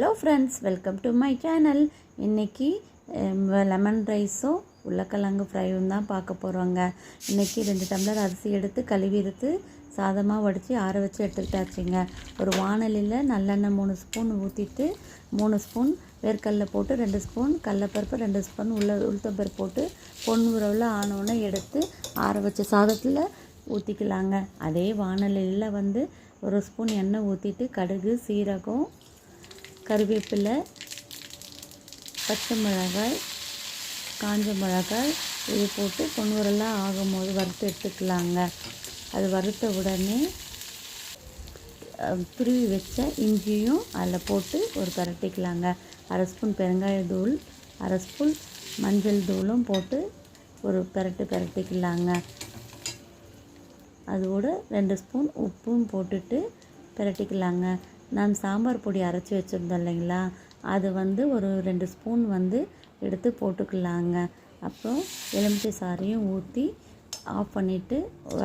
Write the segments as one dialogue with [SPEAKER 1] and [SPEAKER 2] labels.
[SPEAKER 1] Hello friends welcome to my channel இன்றைக்கி lemon ரைஸும் உருளைக்கிழங்கு ஃப்ரையும் தான் பார்க்க போகிறோங்க இன்றைக்கி ரெண்டு டம்ளர் அரிசி எடுத்து கழுவி எடுத்து சாதமாக வடித்து ஆற வச்சு எடுத்துக்கிட்டாச்சுங்க. ஒரு வானலியில் நல்லெண்ணெய் மூணு ஸ்பூன் ஊற்றிட்டு மூணு ஸ்பூன் வேர்க்கடல போட்டு ரெண்டு ஸ்பூன் கடலப்பருப்பு ரெண்டு ஸ்பூன் உள்ள உளுத்தம்பருப்பு போட்டு பொண்ணு உறவில் ஆனோடனே எடுத்து ஆற வச்ச சாதத்தில் ஊற்றிக்கலாங்க அதே வானலியில் வந்து ஒரு ஸ்பூன் எண்ணெய் ஊற்றிட்டு கடுகு சீரகம் கருவேப்பிலை பச்சை மிளகாய் காஞ்ச மிளகாய் இது போட்டு பொன்னுரெல்லாம் ஆகும்போது வறுத்து எடுத்துக்கலாங்க. அது வறுத்த உடனே துருவி வச்ச இஞ்சியும் அதில் போட்டு ஒரு பரட்டிக்கலாங்க. அரை ஸ்பூன் பெருங்காயத்தூள் அரை ஸ்பூன் மஞ்சள் தூளும் போட்டு ஒரு பெரட்டு பெரட்டிக்கலாங்க. அதோட ரெண்டு ஸ்பூன் உப்பும் போட்டுட்டு பிரட்டிக்கலாங்க. நான் சாம்பார் பொடி அரைச்சி வச்சுருந்தேன் இல்லைங்களா? அது வந்து ஒரு ரெண்டு ஸ்பூன் வந்து எடுத்து போட்டுக்கலாங்க. அப்புறம் எலுமிச்சை சாறையும் ஊற்றி ஆஃப் பண்ணிவிட்டு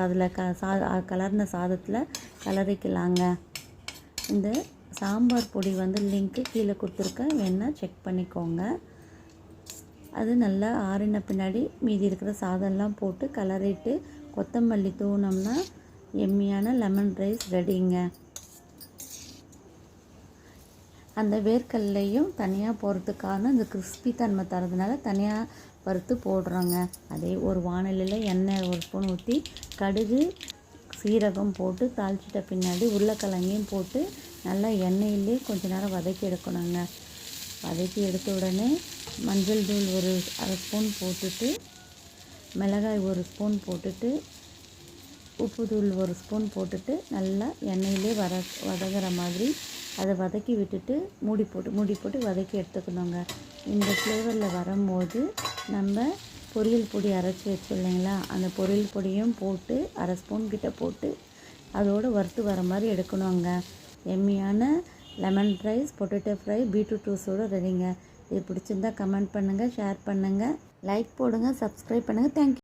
[SPEAKER 1] அதில் க சா கலர்ன சாதத்தில் கலரிக்கலாங்க. இந்த சாம்பார் பொடி வந்து லிங்க்கு கீழே கொடுத்துருக்கேன் வேணால் செக் பண்ணிக்கோங்க. அது நல்லா ஆறின பின்னாடி மீதி இருக்கிற சாதம்லாம் போட்டு கலரிட்டு கொத்தமல்லி தூணோம்னா எம்மியான லெமன் ரைஸ் ரெடிங்க. அந்த வேர்க்கல்லையும் தனியாக போடுறதுக்கான அந்த கிறிஸ்பி தன்மை தரதுனால தனியாக வறுத்து போடுறோங்க. அதே ஒரு வானிலையில் எண்ணெய் ஒரு ஸ்பூன் ஊற்றி கடுகு சீரகம் போட்டு தாளிச்சிட்ட பின்னாடி உருளைக்கிழங்கையும் போட்டு நல்லா எண்ணெயிலே கொஞ்ச நேரம் வதக்கி எடுக்கணுங்க. வதக்கி எடுத்த உடனே மஞ்சள் தூள் ஒரு அரை ஸ்பூன் போட்டுட்டு மிளகாய் ஒரு ஸ்பூன் போட்டுட்டு உப்பு தூள் ஒரு ஸ்பூன் போட்டுட்டு நல்லா எண்ணெயிலே வர வதங்குற மாதிரி அதை வதக்கி விட்டுட்டு மூடி போட்டு மூடி போட்டு வதக்கி எடுத்துக்கணுங்க. இந்த ஃப்ளேவரில் வரும்போது நம்ம பொரியல் பொடி அரைச்சி வச்சோம் இல்லைங்களா? அந்த பொரியல் பொடியும் போட்டு அரை ஸ்பூன் கிட்ட போட்டு அதோடு வறுத்து வர மாதிரி எடுக்கணுங்க. எம்மியான lemon rice potato fry beetroot ஜூஸோடு ரெடிங்க இது பிடிச்சிருந்தா கமெண்ட் பண்ணுங்கள் ஷேர் பண்ணுங்கள் லைக் போடுங்க சப்ஸ்கிரைப் பண்ணுங்கள் தேங்க்யூ